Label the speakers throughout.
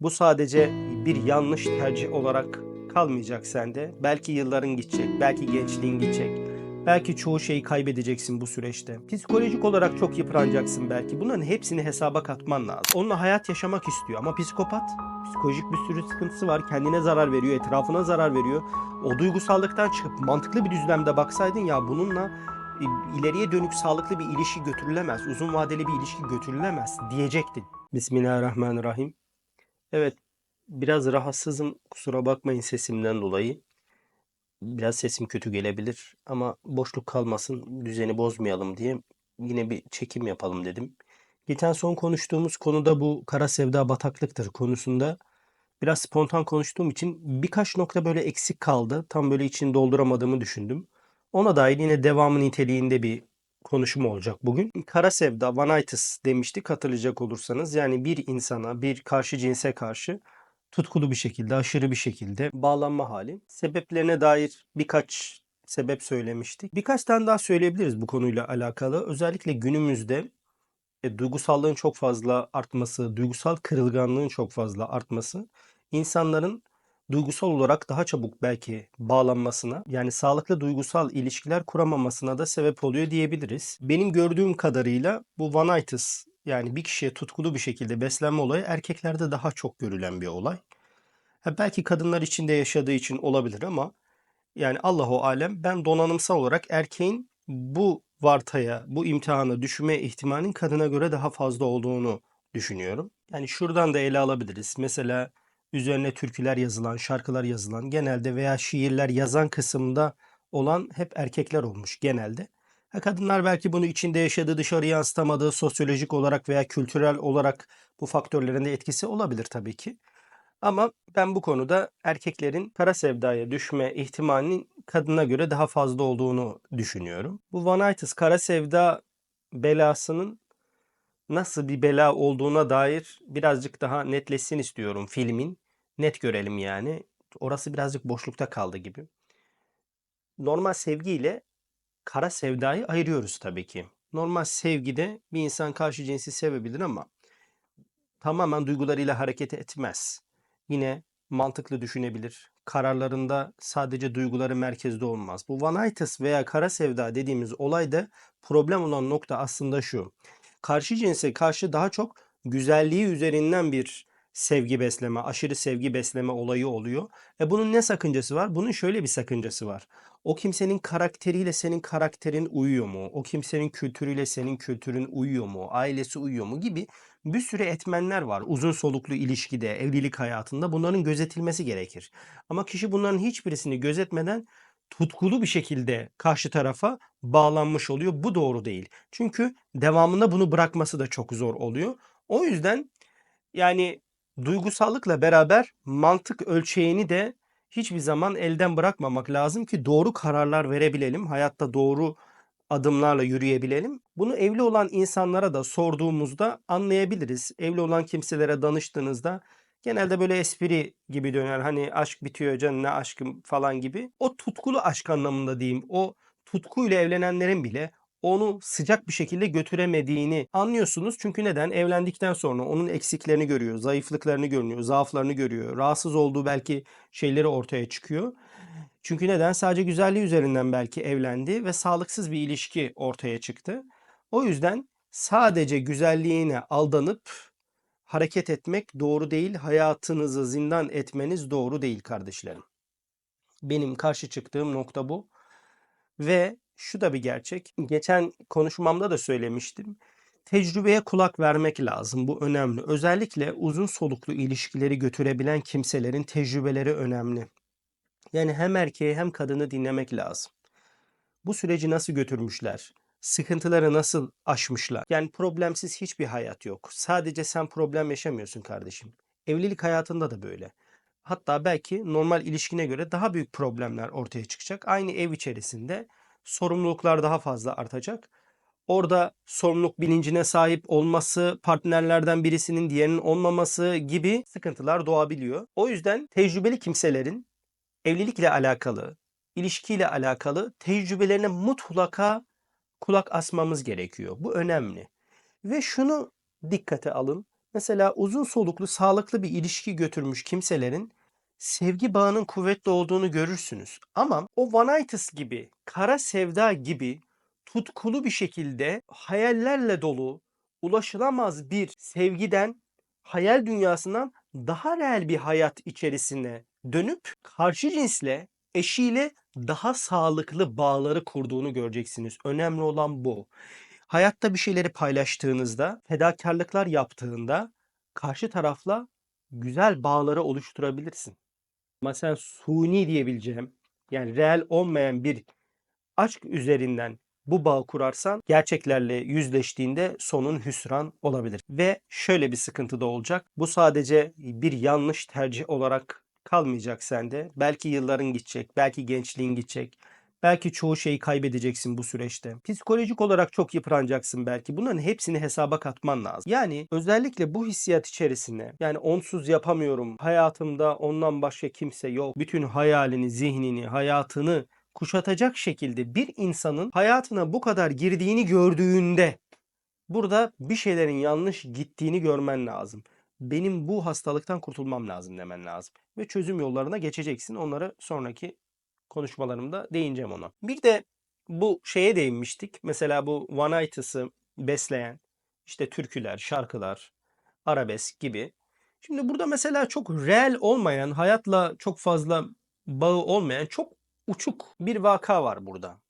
Speaker 1: Bu sadece bir yanlış tercih olarak kalmayacak sende. Belki yılların gidecek, belki gençliğin gidecek. Belki çoğu şeyi kaybedeceksin bu süreçte. Psikolojik olarak çok yıpranacaksın belki. Bunların hepsini hesaba katman lazım. Onunla hayat yaşamak istiyor ama psikopat. Psikolojik bir sürü sıkıntısı var. Kendine zarar veriyor, etrafına zarar veriyor. O duygusallıktan çıkıp mantıklı bir düzlemde baksaydın ya bununla e, ileriye dönük sağlıklı bir ilişki götürülemez, uzun vadeli bir ilişki götürülemez diyecektin. Bismillahirrahmanirrahim. Evet, biraz rahatsızım. Kusura bakmayın sesimden dolayı. Biraz sesim kötü gelebilir ama boşluk kalmasın, düzeni bozmayalım diye yine bir çekim yapalım dedim. Geçen son konuştuğumuz konuda bu kara sevda bataklıktır konusunda biraz spontan konuştuğum için birkaç nokta böyle eksik kaldı. Tam böyle içini dolduramadığımı düşündüm. Ona dair yine devamı niteliğinde bir konuşum olacak bugün. Kara sevda, vanitis demiştik hatırlayacak olursanız. Yani bir insana, bir karşı cinse karşı tutkulu bir şekilde, aşırı bir şekilde bağlanma hali. Sebeplerine dair birkaç sebep söylemiştik. Birkaç tane daha söyleyebiliriz bu konuyla alakalı. Özellikle günümüzde e, duygusallığın çok fazla artması, duygusal kırılganlığın çok fazla artması insanların duygusal olarak daha çabuk belki bağlanmasına yani sağlıklı duygusal ilişkiler kuramamasına da sebep oluyor diyebiliriz. Benim gördüğüm kadarıyla bu vanitis yani bir kişiye tutkulu bir şekilde beslenme olayı erkeklerde daha çok görülen bir olay. Ha, belki kadınlar içinde yaşadığı için olabilir ama yani Allahu alem ben donanımsal olarak erkeğin bu vartaya, bu imtihanı düşme ihtimalinin kadına göre daha fazla olduğunu düşünüyorum. Yani şuradan da ele alabiliriz. Mesela üzerine türküler yazılan, şarkılar yazılan genelde veya şiirler yazan kısımda olan hep erkekler olmuş genelde. Ha, kadınlar belki bunu içinde yaşadığı, dışarı yansıtamadığı sosyolojik olarak veya kültürel olarak bu faktörlerin de etkisi olabilir tabii ki. Ama ben bu konuda erkeklerin kara sevdaya düşme ihtimalinin kadına göre daha fazla olduğunu düşünüyorum. Bu vanitis kara sevda belasının nasıl bir bela olduğuna dair birazcık daha netleşsin istiyorum filmin. Net görelim yani. Orası birazcık boşlukta kaldı gibi. Normal sevgiyle kara sevdayı ayırıyoruz tabii ki. Normal sevgide bir insan karşı cinsi sevebilir ama tamamen duygularıyla hareket etmez. Yine mantıklı düşünebilir. Kararlarında sadece duyguları merkezde olmaz. Bu vanitis veya kara sevda dediğimiz olayda problem olan nokta aslında şu. Karşı cinse karşı daha çok güzelliği üzerinden bir sevgi besleme, aşırı sevgi besleme olayı oluyor. E bunun ne sakıncası var? Bunun şöyle bir sakıncası var. O kimsenin karakteriyle senin karakterin uyuyor mu? O kimsenin kültürüyle senin kültürün uyuyor mu? Ailesi uyuyor mu? Gibi bir sürü etmenler var. Uzun soluklu ilişkide, evlilik hayatında bunların gözetilmesi gerekir. Ama kişi bunların hiçbirisini gözetmeden tutkulu bir şekilde karşı tarafa bağlanmış oluyor. Bu doğru değil. Çünkü devamında bunu bırakması da çok zor oluyor. O yüzden yani duygusallıkla beraber mantık ölçeğini de hiçbir zaman elden bırakmamak lazım ki doğru kararlar verebilelim. Hayatta doğru adımlarla yürüyebilelim. Bunu evli olan insanlara da sorduğumuzda anlayabiliriz. Evli olan kimselere danıştığınızda genelde böyle espri gibi döner. Hani aşk bitiyor canım ne aşkım falan gibi. O tutkulu aşk anlamında diyeyim. O tutkuyla evlenenlerin bile onu sıcak bir şekilde götüremediğini anlıyorsunuz. Çünkü neden? Evlendikten sonra onun eksiklerini görüyor, zayıflıklarını görüyor, zaaflarını görüyor. Rahatsız olduğu belki şeyleri ortaya çıkıyor. Çünkü neden? Sadece güzelliği üzerinden belki evlendi ve sağlıksız bir ilişki ortaya çıktı. O yüzden sadece güzelliğine aldanıp hareket etmek doğru değil. Hayatınızı zindan etmeniz doğru değil kardeşlerim. Benim karşı çıktığım nokta bu. Ve şu da bir gerçek. Geçen konuşmamda da söylemiştim. Tecrübeye kulak vermek lazım. Bu önemli. Özellikle uzun soluklu ilişkileri götürebilen kimselerin tecrübeleri önemli. Yani hem erkeği hem kadını dinlemek lazım. Bu süreci nasıl götürmüşler? Sıkıntıları nasıl aşmışlar? Yani problemsiz hiçbir hayat yok. Sadece sen problem yaşamıyorsun kardeşim. Evlilik hayatında da böyle. Hatta belki normal ilişkine göre daha büyük problemler ortaya çıkacak. Aynı ev içerisinde sorumluluklar daha fazla artacak. Orada sorumluluk bilincine sahip olması, partnerlerden birisinin diğerinin olmaması gibi sıkıntılar doğabiliyor. O yüzden tecrübeli kimselerin evlilikle alakalı, ilişkiyle alakalı tecrübelerine mutlaka kulak asmamız gerekiyor. Bu önemli. Ve şunu dikkate alın. Mesela uzun soluklu sağlıklı bir ilişki götürmüş kimselerin sevgi bağının kuvvetli olduğunu görürsünüz. Ama o Vanaitis gibi, kara sevda gibi tutkulu bir şekilde hayallerle dolu, ulaşılamaz bir sevgiden, hayal dünyasından daha reel bir hayat içerisine dönüp karşı cinsle, eşiyle daha sağlıklı bağları kurduğunu göreceksiniz. Önemli olan bu. Hayatta bir şeyleri paylaştığınızda, fedakarlıklar yaptığında karşı tarafla güzel bağları oluşturabilirsin. Ama sen suni diyebileceğim, yani reel olmayan bir aşk üzerinden bu bağ kurarsan gerçeklerle yüzleştiğinde sonun hüsran olabilir. Ve şöyle bir sıkıntı da olacak. Bu sadece bir yanlış tercih olarak kalmayacak sende. Belki yılların gidecek, belki gençliğin gidecek. Belki çoğu şeyi kaybedeceksin bu süreçte. Psikolojik olarak çok yıpranacaksın belki. Bunların hepsini hesaba katman lazım. Yani özellikle bu hissiyat içerisinde yani onsuz yapamıyorum. Hayatımda ondan başka kimse yok. Bütün hayalini, zihnini, hayatını kuşatacak şekilde bir insanın hayatına bu kadar girdiğini gördüğünde burada bir şeylerin yanlış gittiğini görmen lazım. Benim bu hastalıktan kurtulmam lazım demen lazım. Ve çözüm yollarına geçeceksin. Onları sonraki konuşmalarımda değineceğim ona. Bir de bu şeye değinmiştik. Mesela bu Vanaitis'ı besleyen işte türküler, şarkılar, arabesk gibi. Şimdi burada mesela çok reel olmayan, hayatla çok fazla bağı olmayan çok uçuk bir vaka var burada.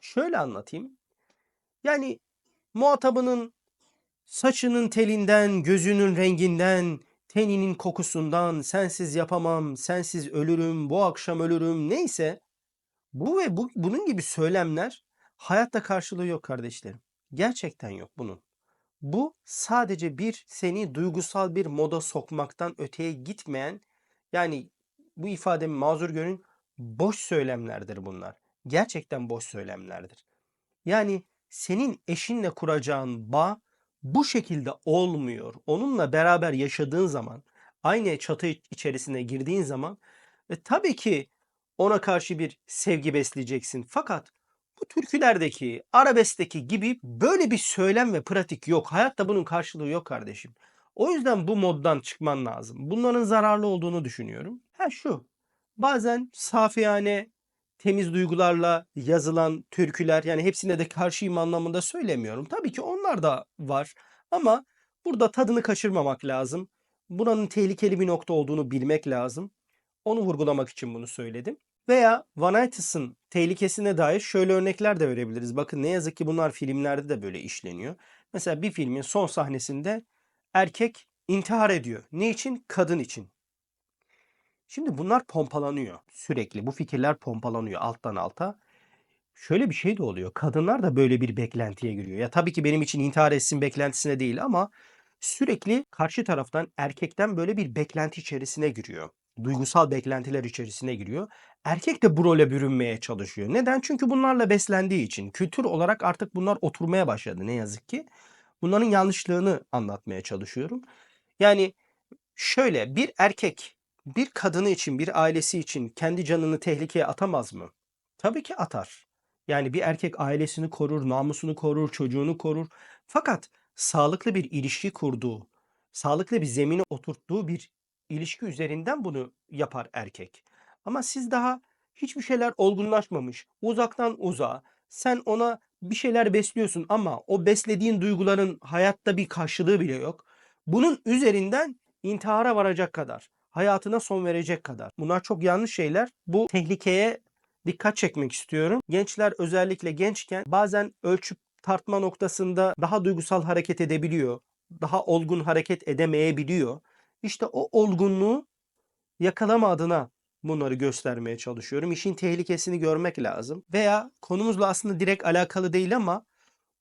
Speaker 1: Şöyle anlatayım. Yani muhatabının saçının telinden, gözünün renginden, teninin kokusundan, sensiz yapamam, sensiz ölürüm, bu akşam ölürüm neyse bu ve bu, bunun gibi söylemler hayatta karşılığı yok kardeşlerim. Gerçekten yok bunun. Bu sadece bir seni duygusal bir moda sokmaktan öteye gitmeyen yani bu ifademi mazur görün boş söylemlerdir bunlar. Gerçekten boş söylemlerdir. Yani senin eşinle kuracağın bağ bu şekilde olmuyor. Onunla beraber yaşadığın zaman, aynı çatı içerisine girdiğin zaman e, tabii ki ona karşı bir sevgi besleyeceksin. Fakat bu türkülerdeki, arabesteki gibi böyle bir söylem ve pratik yok. Hayatta bunun karşılığı yok kardeşim. O yüzden bu moddan çıkman lazım. Bunların zararlı olduğunu düşünüyorum. Ha şu, bazen safiyane, temiz duygularla yazılan türküler yani hepsine de karşıyım anlamında söylemiyorum. Tabii ki onlar da var ama burada tadını kaçırmamak lazım. Buranın tehlikeli bir nokta olduğunu bilmek lazım. Onu vurgulamak için bunu söyledim. Veya Vanaitis'in tehlikesine dair şöyle örnekler de verebiliriz. Bakın ne yazık ki bunlar filmlerde de böyle işleniyor. Mesela bir filmin son sahnesinde erkek intihar ediyor. Ne için? Kadın için. Şimdi bunlar pompalanıyor sürekli. Bu fikirler pompalanıyor alttan alta. Şöyle bir şey de oluyor. Kadınlar da böyle bir beklentiye giriyor. Ya tabii ki benim için intihar etsin beklentisine değil ama sürekli karşı taraftan erkekten böyle bir beklenti içerisine giriyor. Duygusal beklentiler içerisine giriyor. Erkek de bu role bürünmeye çalışıyor. Neden? Çünkü bunlarla beslendiği için. Kültür olarak artık bunlar oturmaya başladı ne yazık ki. Bunların yanlışlığını anlatmaya çalışıyorum. Yani şöyle bir erkek bir kadını için, bir ailesi için kendi canını tehlikeye atamaz mı? Tabii ki atar. Yani bir erkek ailesini korur, namusunu korur, çocuğunu korur. Fakat sağlıklı bir ilişki kurduğu, sağlıklı bir zemine oturttuğu bir ilişki üzerinden bunu yapar erkek. Ama siz daha hiçbir şeyler olgunlaşmamış, uzaktan uzağa, sen ona bir şeyler besliyorsun ama o beslediğin duyguların hayatta bir karşılığı bile yok. Bunun üzerinden intihara varacak kadar, hayatına son verecek kadar. Bunlar çok yanlış şeyler. Bu tehlikeye dikkat çekmek istiyorum. Gençler özellikle gençken bazen ölçüp tartma noktasında daha duygusal hareket edebiliyor. Daha olgun hareket edemeyebiliyor. İşte o olgunluğu yakalama adına bunları göstermeye çalışıyorum. İşin tehlikesini görmek lazım. Veya konumuzla aslında direkt alakalı değil ama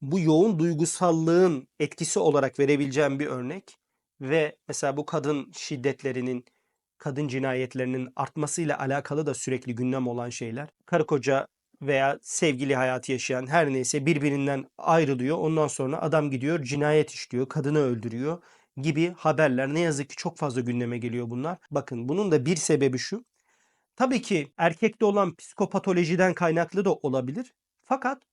Speaker 1: bu yoğun duygusallığın etkisi olarak verebileceğim bir örnek ve mesela bu kadın şiddetlerinin, kadın cinayetlerinin artmasıyla alakalı da sürekli gündem olan şeyler. Karı koca veya sevgili hayatı yaşayan her neyse birbirinden ayrılıyor. Ondan sonra adam gidiyor cinayet işliyor, kadını öldürüyor gibi haberler ne yazık ki çok fazla gündeme geliyor bunlar. Bakın bunun da bir sebebi şu. Tabii ki erkekte olan psikopatolojiden kaynaklı da olabilir. Fakat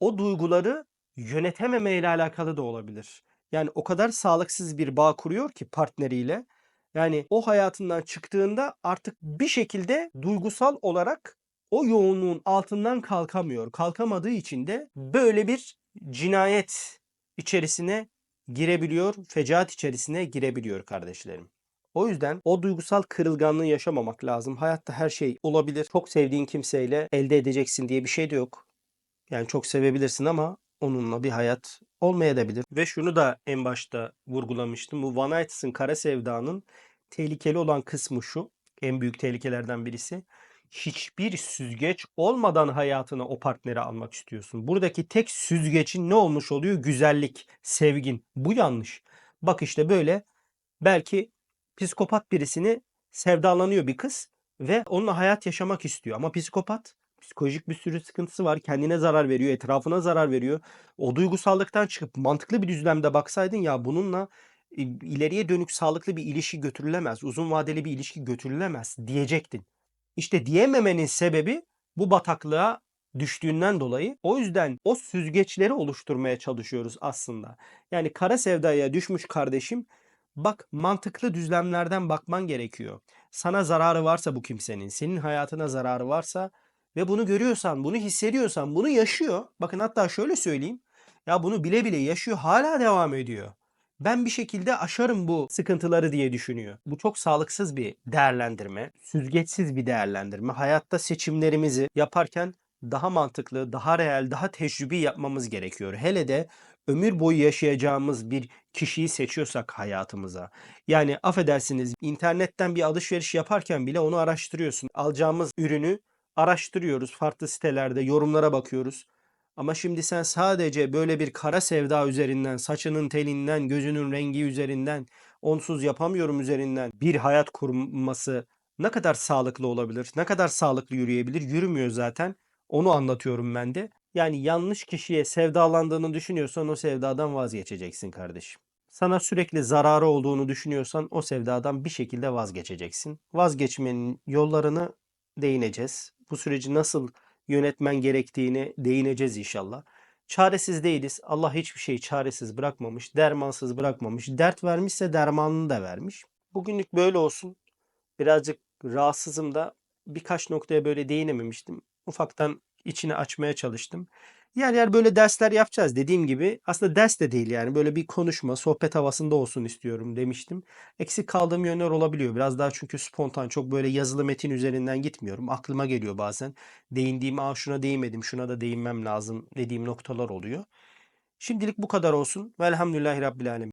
Speaker 1: o duyguları yönetememe ile alakalı da olabilir. Yani o kadar sağlıksız bir bağ kuruyor ki partneriyle. Yani o hayatından çıktığında artık bir şekilde duygusal olarak o yoğunluğun altından kalkamıyor. Kalkamadığı için de böyle bir cinayet içerisine girebiliyor, fecaat içerisine girebiliyor kardeşlerim. O yüzden o duygusal kırılganlığı yaşamamak lazım. Hayatta her şey olabilir. Çok sevdiğin kimseyle elde edeceksin diye bir şey de yok. Yani çok sevebilirsin ama onunla bir hayat olmayabilir. Ve şunu da en başta vurgulamıştım. Bu Van Eycks'in Kara Sevda'nın tehlikeli olan kısmı şu. En büyük tehlikelerden birisi. Hiçbir süzgeç olmadan hayatına o partneri almak istiyorsun. Buradaki tek süzgecin ne olmuş oluyor? Güzellik, sevgin. Bu yanlış. Bak işte böyle belki psikopat birisini sevdalanıyor bir kız ve onunla hayat yaşamak istiyor. Ama psikopat psikolojik bir sürü sıkıntısı var. Kendine zarar veriyor, etrafına zarar veriyor. O duygusallıktan çıkıp mantıklı bir düzlemde baksaydın ya bununla ileriye dönük sağlıklı bir ilişki götürülemez, uzun vadeli bir ilişki götürülemez diyecektin. İşte diyememenin sebebi bu bataklığa düştüğünden dolayı. O yüzden o süzgeçleri oluşturmaya çalışıyoruz aslında. Yani kara sevdaya düşmüş kardeşim bak mantıklı düzlemlerden bakman gerekiyor. Sana zararı varsa bu kimsenin, senin hayatına zararı varsa ve bunu görüyorsan, bunu hissediyorsan, bunu yaşıyor. Bakın hatta şöyle söyleyeyim. Ya bunu bile bile yaşıyor, hala devam ediyor. Ben bir şekilde aşarım bu sıkıntıları diye düşünüyor. Bu çok sağlıksız bir değerlendirme, süzgeçsiz bir değerlendirme. Hayatta seçimlerimizi yaparken daha mantıklı, daha reel, daha tecrübi yapmamız gerekiyor. Hele de ömür boyu yaşayacağımız bir kişiyi seçiyorsak hayatımıza. Yani affedersiniz internetten bir alışveriş yaparken bile onu araştırıyorsun. Alacağımız ürünü araştırıyoruz. Farklı sitelerde yorumlara bakıyoruz. Ama şimdi sen sadece böyle bir kara sevda üzerinden, saçının telinden, gözünün rengi üzerinden, onsuz yapamıyorum üzerinden bir hayat kurması ne kadar sağlıklı olabilir? Ne kadar sağlıklı yürüyebilir? Yürümüyor zaten. Onu anlatıyorum ben de. Yani yanlış kişiye sevdalandığını düşünüyorsan o sevdadan vazgeçeceksin kardeşim. Sana sürekli zararı olduğunu düşünüyorsan o sevdadan bir şekilde vazgeçeceksin. Vazgeçmenin yollarını değineceğiz. Bu süreci nasıl yönetmen gerektiğini değineceğiz inşallah. Çaresiz değiliz. Allah hiçbir şeyi çaresiz bırakmamış, dermansız bırakmamış. Dert vermişse dermanını da vermiş. Bugünlük böyle olsun. Birazcık rahatsızım da birkaç noktaya böyle değinememiştim. Ufaktan içini açmaya çalıştım. Yer yer böyle dersler yapacağız dediğim gibi. Aslında ders de değil yani böyle bir konuşma, sohbet havasında olsun istiyorum demiştim. Eksik kaldığım yönler olabiliyor. Biraz daha çünkü spontan, çok böyle yazılı metin üzerinden gitmiyorum. Aklıma geliyor bazen. Değindiğim, aa şuna değinmedim, şuna da değinmem lazım dediğim noktalar oluyor. Şimdilik bu kadar olsun. Velhamdülillahi Rabbil Alemin.